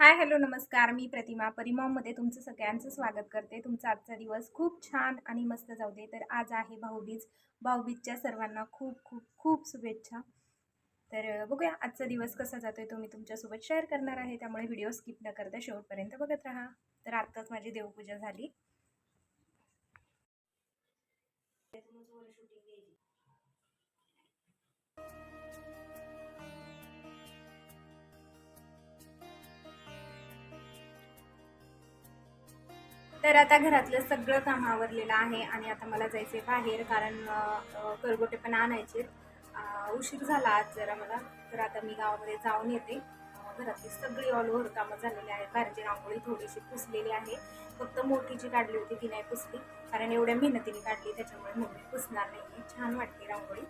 Hi hello नमस्कार. मी प्रतिमा परिमॉममध्ये तुमचं सगळ्यांचं स्वागत करते. तुमचा आजचा दिवस खूप छान आणि मस्त जाऊ दे. तर आज आहे भाऊबीज. भाऊबीजच्या सर्वांना खूप खूप खूप शुभेच्छा. तर बघूया आजचा दिवस कसा जातोय तो मी तुमच्यासोबत शेअर करणार आहे. त्यामुळे व्हिडिओ स्किप न करता शेवटपर्यंत बघत राहा. तर आत्ताच माझी देवपूजा झाली. तर आता घरातलं सगळं काम आवरलेलं आहे आणि आता मला जायचं आहे बाहेर कारण करगोटे पण आणायचे उशीर झाला आज जरा मला तर आता मी गावामध्ये जाऊन येते. घरातली सगळी ऑल ओव्हर कामं झालेली आहेत. बाहेरची रांगोळी थोडीशी पुसलेली आहे. फक्त मोठी जी काढली होती ती नाही पुसली. कारण एवढ्या मेहनतीने काढली त्याच्यामुळे मम्मी पुसणार नाही. छान वाटते रांगोळी.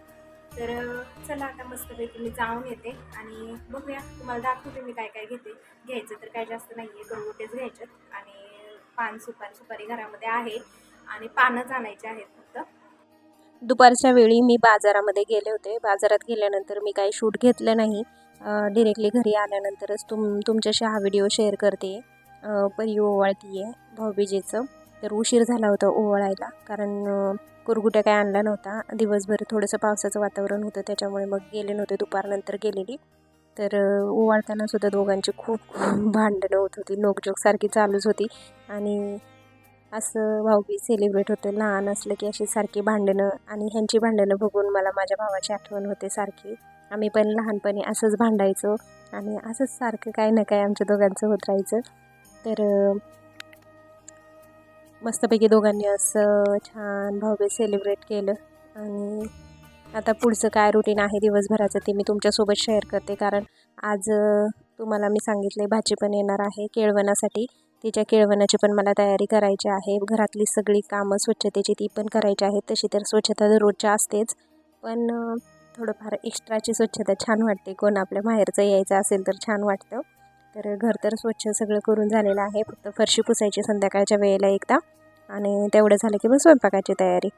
तर चला आता मस्तपैकी मी जाऊन येते आणि बघूया तुम्हाला दाखवते मी काय काय घेते. घ्यायचं तर काय जास्त नाही आहे गरगोटेच घ्यायच्यात आणि पान सुपारी सुपारी घरामध्ये आहे आणि पानच आणायचे आहेत फक्त. दुपारच्या वेळी मी बाजारामध्ये गेले होते. बाजारात गेल्यानंतर मी काही शूट घेतलं नाही. डिरेक्टली घरी आल्यानंतरच तुम तुमच्याशी हा व्हिडिओ शेअर करते. परी ओवाळती आहे भाऊबीजेचं. तर उशीर झाला होता ओवाळायला कारण कुरगुट्या काय आणला नव्हता. दिवसभर थोडंसं पावसाचं वातावरण होतं त्याच्यामुळे मग गेले नव्हते. दुपारनंतर गेलेली. तर ओवाळताना सुद्धा दोघांची खूप भांडणं होत होती. नोकझोक सारखी चालूच होती. आणि असं भाऊबीज सेलिब्रेट होतं. लहान असलं की अशी सारखी भांडणं आणि ह्यांची भांडणं बघून मला माझ्या भावाची आठवण होते सारखी. आम्ही पण लहानपणी असंच भांडायचो आणि असंच सारखं काय ना काय आमच्या दोघांचं होत राहायचं. तर मस्तपैकी दोघांनी असं छान भाऊबीज सेलिब्रेट केलं. आणि आता पुढचं काय रुटीन आहे दिवसभराचं ते मी तुमच्यासोबत शेअर करते. कारण आज तुम्हाला मी सांगितले भाजी पण येणार आहे केळवणासाठी. तिच्या केळवणाची पण मला तयारी करायची आहे. घरातली सगळी कामं स्वच्छतेची ती पण करायची आहेत तशी तर स्वच्छता दररोजच्या असतेच. पण थोडंफार एक्स्ट्राची स्वच्छता छान वाटते. कोण आपल्या बाहेरचं यायचं असेल तर छान वाटतं. तर घर तर स्वच्छ सगळं करून झालेलं आहे. फक्त फरशी पुसायची संध्याकाळच्या वेळेला एकदा. आणि तेवढं झालं की मग स्वयंपाकाची तयारी.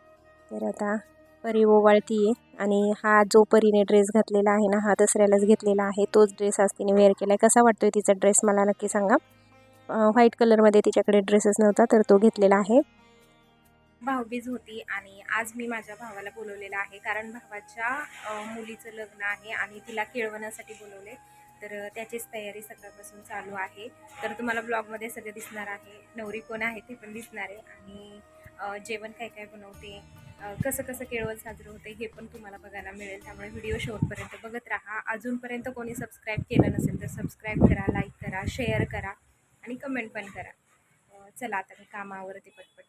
तर आता परी ओवाळती आहे आणि हा जो परीने ड्रेस घातलेला आहे ना हा दसऱ्यालाच घेतलेला आहे. तोच ड्रेस आज तिने वेअर केला आहे कसा वाटतोय तिचा ड्रेस मला नक्की सांगा. व्हाईट कलरमध्ये तिच्याकडे ड्रेसेस नव्हता तर तो घेतलेला आहे. भाऊबीज होती आणि आज मी माझ्या भावाला बोलवलेला आहे. कारण भावाच्या मुलीचं लग्न आहे आणि तिला केळवण्यासाठी बोलवले. तर त्याचीच तयारी सकाळपासून चालू आहे. तर तुम्हाला ब्लॉगमध्ये सगळं दिसणार आहे. नवरी कोण आहे ते पण दिसणार आहे. आणि जेवण काय काय बनवते कसं कसं केळवण साजरं होते हे पण तुम्हाला बघायला मिळेल. त्यामुळे व्हिडिओ शेवटपर्यंत बघत राहा. अजूनपर्यंत कोणी सबस्क्राईब केलं नसेल तर सबस्क्राईब करा लाईक करा शेअर करा. आणि कमेंट पण करा. चला आता मी कामावरती पटपट.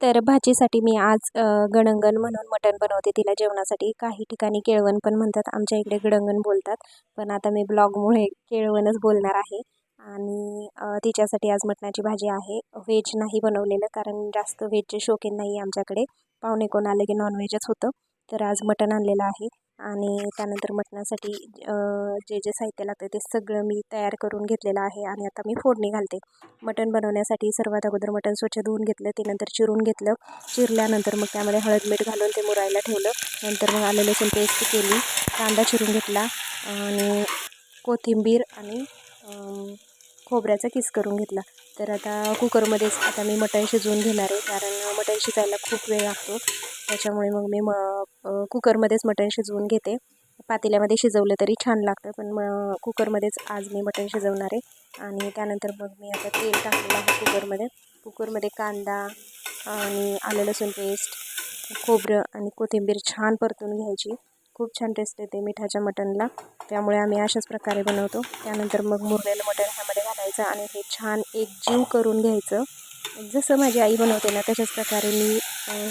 तर भाजीसाठी मी आज गणंगण म्हणून मटण बनवते. तिला जेवणासाठी काही ठिकाणी केळवण पण म्हणतात. आमच्या इकडे गडंगण बोलतात. पण आता मी ब्लॉगमुळे केळवणच बोलणार आहे. आणि तिच्यासाठी आज मटणाची भाजी आहे. व्हेज नाही बनवलेलं कारण जास्त व्हेजचे शौकीन नाही आमच्याकडे. पाहुणे कोण आले की नॉनव्हेजच होतं. तर आज मटण आणलेलं आहे. आणि त्यानंतर मटणासाठी जे जे साहित्य लागतं ते सगळं मी तयार करून घेतलेलं आहे आणि आता मी फोडणी घालते. मटण बनवण्यासाठी सर्वात अगोदर मटण स्वच्छ धुवून घेतलं ते नंतर चिरून घेतलं. चिरल्यानंतर मग त्यामध्ये हळद मीठ घालून ते मुरायला ठेवलं. नंतर मग आलं लसूण पेस्ट केली कांदा चिरून घेतला आणि कोथिंबीर आणि खोबऱ्याचा किस करून घेतला. तर आता कुकरमध्येच आता मी मटण शिजवून घेणार आहे कारण मटण शिजायला खूप वेळ लागतो. त्याच्यामुळे मग मी म कुकरमध्येच मटण शिजवून घेते. पातेल्यामध्ये शिजवलं तरी छान लागतं पण मग कुकरमध्येच आज मी मटण शिजवणार आहे. आणि त्यानंतर मग मी आता तेल टाकलेलं आहे कुकरमध्ये. कुकरमध्ये कांदा आणि आलं लसूण पेस्ट खोबरं आणि कोथिंबीर छान परतून घ्यायची. खूप छान टेस्ट येते मिठाच्या मटणला. त्यामुळे आम्ही अशाच प्रकारे बनवतो. त्यानंतर मग मुरलेलं मटण ह्यामध्ये घालायचं आणि हे छान एक जीव करून घ्यायचं. जसं माझी आई बनवते ना तशाच प्रकारे मी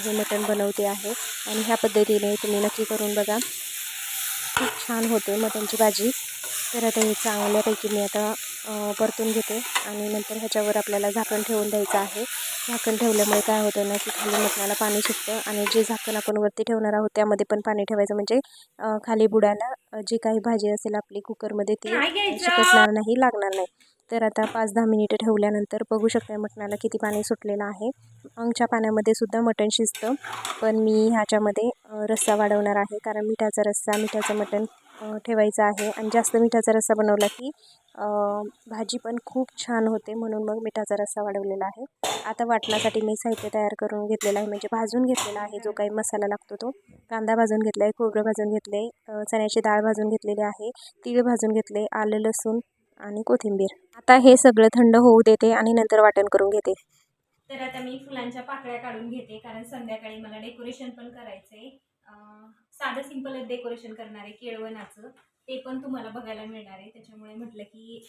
हे मटण बनवते आहे. आणि ह्या पद्धतीने तुम्ही नक्की करून बघा. खूप छान होते मटणची भाजी. तर आता हे चांगल्यापैकी मी आता परतून घेते. आणि नंतर ह्याच्यावर आपल्याला झाकण ठेवून द्यायचं आहे. झाकण ठेवल्यामुळे काय होतं ना की खाली मटणाला पाणी सुटतं. आणि जे झाकण आपण वरती ठेवणार आहोत त्यामध्ये पण पाणी ठेवायचं. म्हणजे खाली बुडाला जी काही भाजी असेल आपली कुकरमध्ये ती शिकसणार नाही लागणार नाही. तर आता पाच दहा मिनिटं ठेवल्यानंतर बघू शकता मटणाला किती पाणी सुटलेलं आहे. अंगच्या पाण्यामध्ये सुद्धा मटण शिजतं. पण मी ह्याच्यामध्ये रस्सा वाढवणार आहे. कारण मिठाचा रस्सा मिठाचं मटण ठेवायचं ठेवायचा आहे. आणि जास्त मिठाचा रस्सा बनवला की भाजी पण खूप छान होते म्हणून मग मिठाचा रस्सा वाढवलेला आहे. आता वाटण्यासाठी मी साहित्य तयार करून घेतलेलं आहे. म्हणजे भाजून घेतलेला आहे जो काही मसाला लागतो तो. कांदा भाजून घेतला आहे खोबरं भाजून घेतले आहे चण्याची डाळ भाजून घेतलेली आहे तीळ भाजून घेतले आलं लसूण आणि कोथिंबीर. आता हे सगळं थंड होऊ देते आणि नंतर वाटण करून घेते. तर आता मी फुलांच्या पाकळ्या काढून घेते कारण संध्याकाळी मला डेकोरेशन पण करायचंय. आहे साधं सिंपलच डेकोरेशन करणार आहे केळवणाचं ते पण तुम्हाला बघायला मिळणार आहे. त्याच्यामुळे म्हटलं की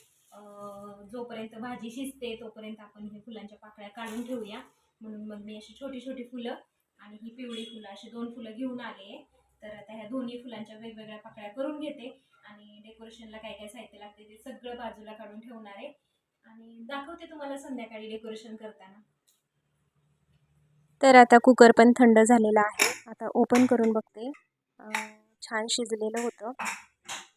जोपर्यंत भाजी शिजते तोपर्यंत आपण हे फुलांच्या पाकळ्या काढून ठेवूया. म्हणून मग मी अशी छोटी छोटी फुलं आणि ही पिवळी फुलं अशी दोन फुलं घेऊन आले आहे. तर आता ह्या दोन्ही फुलांच्या वेगवेगळ्या पाकळ्या करून घेते. आणि डेकोरेशनला काय काय साहित्य लागते ते सगळं बाजूला काढून ठेवणार आहे. आणि दाखवते तुम्हाला संध्याकाळी डेकोरेशन करताना. तर आता कुकर पण थंड झालेला आहे. आता ओपन करून बघते. छान शिजलेलं होतं.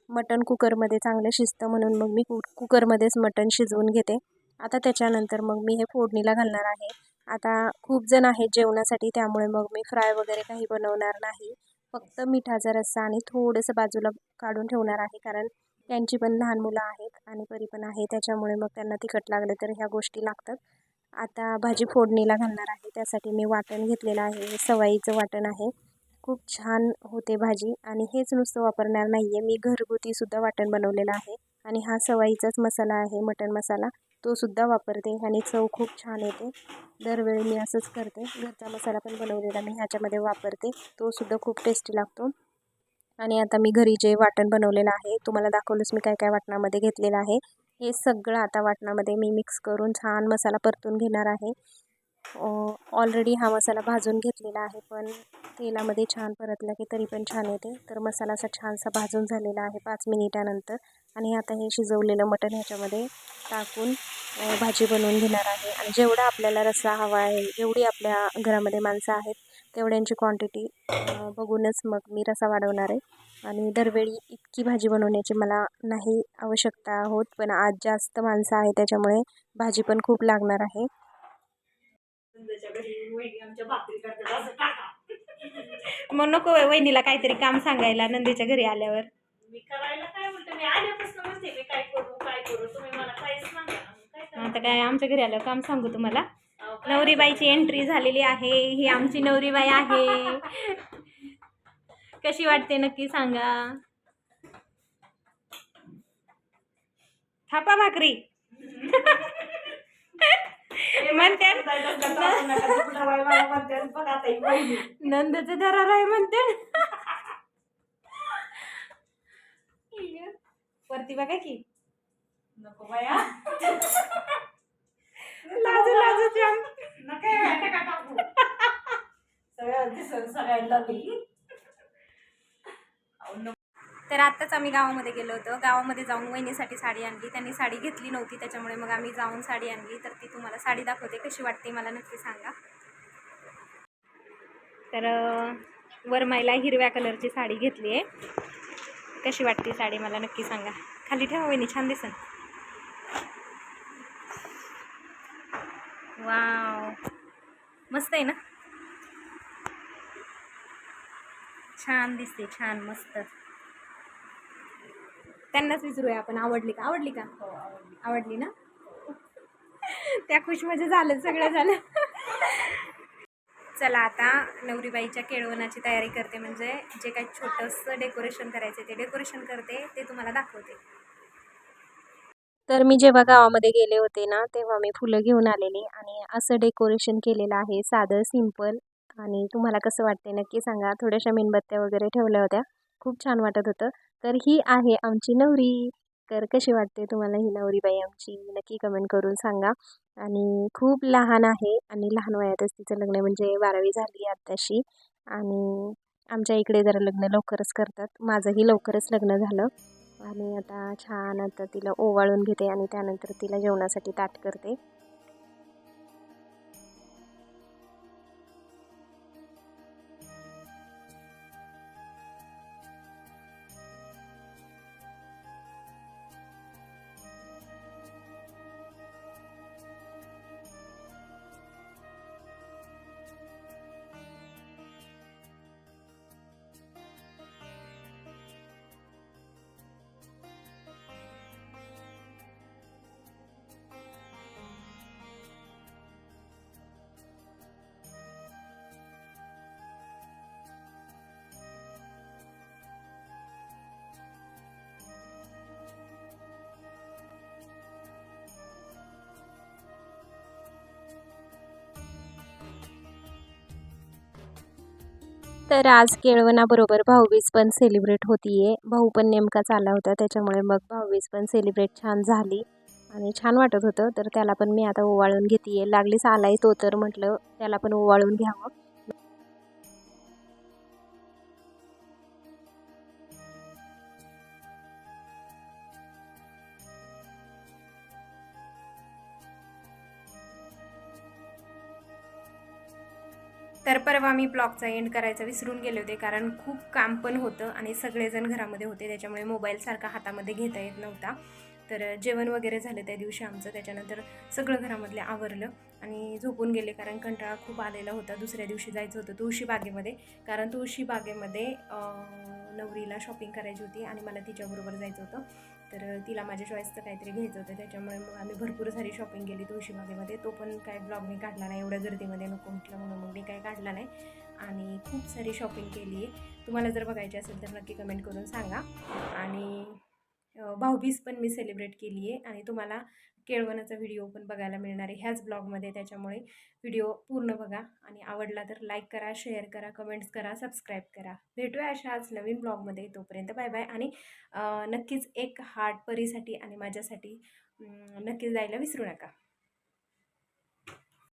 मटण कुकरमध्ये चांगलं शिजतं म्हणून मग मी कु कुकरमध्येच मटण शिजवून घेते. आता त्याच्यानंतर मग मी हे फोडणीला घालणार आहे. आता खूप जण आहेत जेवणासाठी त्यामुळे मग मी फ्राय वगैरे काही बनवणार नाही. फक्त मिठाचा रस्सा आणि थोडंसं बाजूला काढून ठेवणार आहे. कारण त्यांची पण लहान मुलं आहेत आणि परी पण आहे. त्याच्यामुळे मग त्यांना तिखट लागलं तर ह्या गोष्टी लागतात. आता भाजी फोडणीला घालणार आहे. त्यासाठी मी वाटण घेतलेलं आहे. सवाईचं वाटण आहे. खूप छान होते भाजी आणि हेच नुसतं वापरणार नाही आहे मी घरगुतीसुद्धा वाटण बनवलेलं आहे. आणि हा सवाईचाच मसाला आहे मटण मसाला. तोसुद्धा वापरते आणि चव खूप छान येते. दरवेळी मी असंच करते. घरचा मसाला पण बनवलेला मी ह्याच्यामध्ये वापरते. तोसुद्धा खूप टेस्टी लागतो. आणि आता मी घरी जे वाटण बनवलेलं आहे तुम्हाला दाखवलंच मी काय काय वाटणामध्ये घेतलेलं आहे. हे सगळं आता वाटणामध्ये मी मिक्स करून छान मसाला परतून घेणार आहे. ऑलरेडी हा मसाला भाजून घेतलेला आहे पण तेलामध्ये छान परतला की तरी पण छान येते. तर मसाला असा छानसा भाजून झालेला आहे पाच मिनिटानंतर आणि आता हे शिजवलेलं मटण ह्याच्यामध्ये टाकून भाजी बनवून घेणार आहे. आणि जेवढा आपल्याला रस्सा हवा आहे जेवढी आपल्या घरामध्ये माणसं आहेत तेवढ्यांची क्वांटिटी बघूनच मग मी रसा वाढवणार आहे. आणि दरवेळी इतकी भाजी बनवण्याची मला नाही आवश्यकता होत पण आज जास्त माणसं आहे त्याच्यामुळे भाजी पण खूप लागणार आहे. मग नको वहिनीला काहीतरी काम सांगायला नंदीच्या घरी आल्यावर. मी करायला काय म्हणते? मी काय करू तुम्ही मला काहीच सांगा आता काय आमच्या घरी आलं काम सांगू तुम्हाला. नवरीबाईची एंट्री झालेली आहे. ही आमची नवरीबाई आहे. कशी वाटते नक्की सांगा. थापा भाकरी. म्हणते नंदच धरार म्हणते, आहे म्हणते वरती बघा की. नको बाया. लाजू लाजू जाम. नका टाकू. सगळ्या दिसन सगळ्यांना मी. तर आत्ताच आम्ही गावामध्ये गेलो होतो. गावामध्ये जाऊन वहिनीसाठी साडी आणली. त्यांनी साडी घेतली नव्हती त्याच्यामुळे मग आम्ही जाऊन साडी आणली. तर ती तुम्हाला साडी दाखवते. कशी वाटते मला नक्की सांगा. तर वरमाईला हिरव्या कलरची साडी घेतली आहे कशी वाटते साडी मला नक्की सांगा. खाली ठेवा वहिनी छान दिसन. वाव. मस्त आहे ना? छान दिसते छान मस्त. त्यांनाच विचारूया आपण आवडली का? आवडली का? हो, आवडली. ना? त्या खुशमध्ये झालं सगळं झालं. चला आता नवरीबाईच्या केळवणाची तयारी करते म्हणजे जे काही छोटंसं डेकोरेशन करायचं ते डेकोरेशन करते ते तुम्हाला दाखवते. तर मी जेव्हा गावामध्ये गेले होते ना तेव्हा मी फुलं घेऊन आलेली आणि असं डेकोरेशन केलेलं आहे साधं सिंपल आणि तुम्हाला कसं वाटते नक्की सांगा. थोड्याशा मेणबत्त्या वगैरे ठेवल्या होत्या. खूप छान वाटत होतं. तर ही आहे आमची नवरी. तर कशी वाटते तुम्हाला ही नवरीबाई आमची? नक्की कमेंट करून सांगा. आणि खूप लहान आहे आणि लहान वयातच तिचं लग्न म्हणजे बारावी झाली आहे आत्ताशी. आणि आमच्या इकडे जरा लग्न लवकरच करतात. माझंही लवकरच लग्न झालं. आणि आता छान आता तिला ओवाळून घेते आणि त्यानंतर तिला जेवणासाठी ताट करते. तर आज केळवणाबरोबर भाऊबीज पण सेलिब्रेट होतीये. भाऊ पण नेमकाच आला होता त्याच्यामुळे मग भाऊबीज पण सेलिब्रेट छान झाली आणि छान वाटत होतं. तर त्याला पण मी आता ओवाळून घेते लागलीच आलाय तो तर म्हटलं त्याला पण ओवाळून घ्यावं. तर परवा मी ब्लॉगचा एंड करायचा विसरून गेले होते कारण खूप काम पण होतं आणि सगळेजण घरामध्ये होते त्याच्यामुळे मोबाईलसारखा हातामध्ये घेता येत नव्हता. तर जेवण वगैरे झालं त्या दिवशी आमचं त्याच्यानंतर सगळं घरामधले आवरलं आणि झोपून गेले कारण कंटाळा खूप आलेला होता. दुसऱ्या दिवशी जायचं होतं तुळशीबागेमध्ये कारण तुळशीबागेमध्ये नवरीला शॉपिंग करायची होती आणि मला तिच्याबरोबर जायचं होतं. तर तिला माझ्या चॉईसचं काहीतरी घ्यायचं होतं. त्याच्यामुळे मग आम्ही भरपूर सारी शॉपिंग केली तुळशीबागेमध्ये. तो पण काय ब्लॉग मी काढला नाही एवढ्या गर्दीमध्ये नको म्हटलं म्हणून मग मी काय काढला नाही. आणि खूप सारी शॉपिंग केली. आहे तुम्हाला जर बघायची असेल तर नक्की कमेंट करून सांगा. आणि भाऊबीज पण मी सेलिब्रेट केली आहे आणि तुम्हाला केळवणाचा व्हिडिओ पण बघायला मिळणार आहे. ह्याच ब्लॉगमध्ये त्याच्यामुळे व्हिडिओ पूर्ण बघा आणि आवडला तर लाईक करा शेअर करा कमेंट्स करा सबस्क्राईब करा. भेटूया अशाच नवीन ब्लॉगमध्ये तोपर्यंत बाय बाय आणि नक्कीच एक हार्ट परीसाठी आणि माझ्यासाठी नक्कीच जायला विसरू नका.